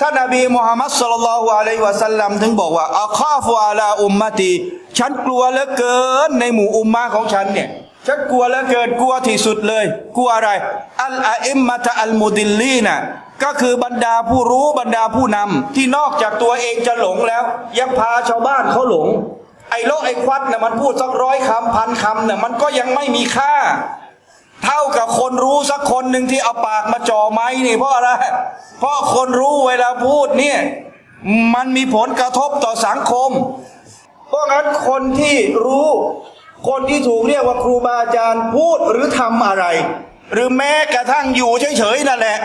ท่านนบีมุฮัมมัดสุลลัลฮุอะลัยวะสัลลัมถึงบอกว่าอัคาฟุอาลาอุมมตีฉันกลัวเหลือเกินในหมู่อุมมะของฉันเนี่ยฉันกลัวเหลือเกินกลัวที่สุดเลย กลัวอะไร อัลอาอิมมะตะอัลมุดิลลีนะก็คือบรรดาผู้รู้บรรดาผู้นำที่นอกจากตัวเองจะหลงแล้ว ยังพาชาวบ้านเขาหลง ไอ้โลกไอ้ควัดเนี่ยมันพูดสักร้อยคำพันคำเนี่ยมันก็ยังไม่มีค่า เท่ากับคนรู้สักคนหนึ่งที่เอาปากมาจ่อไม้นี่เพราะอะไร เพราะคนรู้เวลาพูดเนี่ยมันมีผลกระทบต่อสังคม เพราะงั้นคนที่รู้ คนที่ถูกเรียกว่าครูบาอาจารย์พูดหรือทำอะไร หรือแม้กระทั่งอยู่เฉยๆนั่นแหละ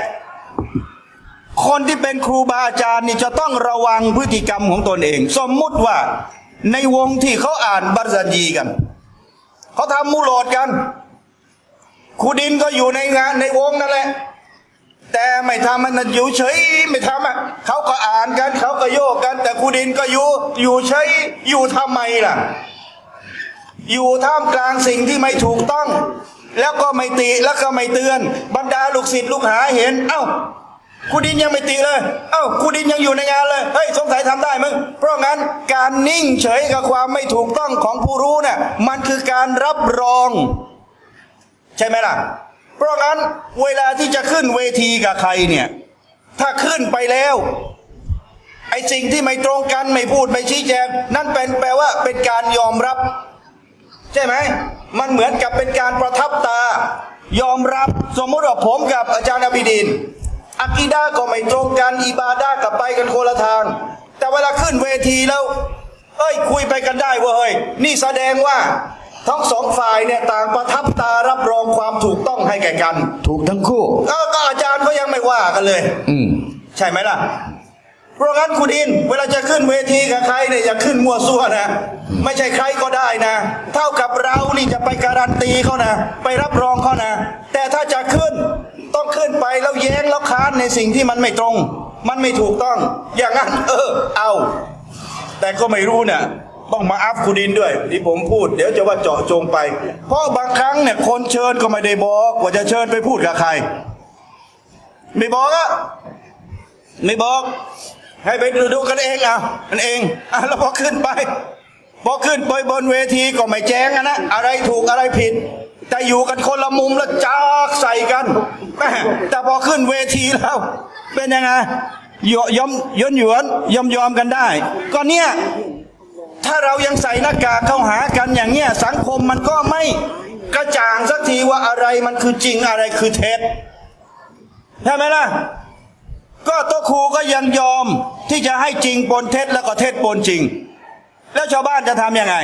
คนที่เป็นครูบาอาจารย์นี่จะต้องระวังพฤติกรรมของตนเอง สมมุติว่าในวงที่เขาอ่านบัรซันยีกัน เขาทำมูโลดกัน ครูดินก็อยู่ในงานในวงนั่นแหละ แต่ไม่ทำมันอยู่เฉยไม่ทำอะเขาก็อ่านกันเขาก็โยกกัน แต่ครูดินก็อยู่อยู่เฉยอยู่ทำไมล่ะ อยู่ท่ามกลางสิ่งที่ไม่ถูกต้อง แล้วก็ไม่ติแล้วก็ไม่เตือน บรรดาลูกศิษย์ลูกหาเห็น เอ้าครูดินยังไม่ติเลย เอ้าครูดินยังอยู่ในงานเลย เฮ้ยสงสัยทำได้มั้งเพราะงั้นการนิ่งเฉยกับความไม่ถูกต้องของผู้รู้เนี่ยมันคือการรับรอง ใช่ไหมล่ะ เพราะงั้นเวลาที่จะขึ้นเวทีกับใครเนี่ย ถ้าขึ้นไปแล้ว ไอ้สิ่งที่ไม่ตรงกันไม่พูดไม่ชี้แจง นั่นเป็นแปลว่าเป็นการยอมรับ ใช่ไหม มันเหมือนกับเป็นการประทับตา ยอมรับสมมติว่าผมกับอาจารย์อบิดินอากีดาก็ไม่ตรงกันอิบาดากับไปกันคนละทาง แต่เวลาขึ้นเวทีแล้ว เอ้ยคุยไปกันได้เว้ยนี่แสดงว่า ทั้งสองฝ่ายเนี่ยต่างประทับตารับรองความถูกต้องให้แก่กันถูกทั้งคู่ เออก็อาจารย์ก็ยังไม่ว่ากันเลย อืม ใช่ไหมล่ะ เพราะงั้นคุณอิน เวลาจะขึ้นเวทีกับใครเนี่ยอย่าขึ้นมั่วซั่วนะ ไม่ใช่ใครก็ได้นะ เท่ากับเรานี่จะไปการันตีเขานะ ไปรับรองเขานะ แต่ถ้าจะขึ้นต้องขึ้นไปแล้วแย้งแล้วค้านในสิ่งที่มันไม่ตรง มันไม่ถูกต้อง อย่างนั้น เออ เอา แต่ก็ไม่รู้เนี่ย ต้องมาอัพคุณดินด้วยที่ผมพูดเดี๋ยวจะว่าเจาะจงไป เพราะบางครั้งเนี่ยคนเชิญก็ไม่ได้บอกว่าจะเชิญไปพูดกับใคร ไม่บอกอะไม่บอก ให้ไปดูดูกันเองอะกันเองอะแล้วพอขึ้นไปพอขึ้นไปบนเวทีก็ไม่แจ้งอะนะอะไรถูกอะไรผิด แต่อยู่กันคนละมุมแล้วจากใส่กันแม่แต่พอขึ้นเวทีแล้ว เป็นยังไงยยอมยนหยวนยอมยอมกันได้ ก็เนี่ย ถ้าเรายังใส่หน้ากากเข้าหากันอย่างเนี้ยสังคมมันก็ไม่กระจ่างสักทีว่าอะไรมันคือจริงอะไรคือเท็จใช่ไหมล่ะ ก็ตัวครูก็ยังยอมที่จะให้จริงปนเท็จแล้วก็เท็จปนจริง แล้วชาวบ้านจะทำยังไง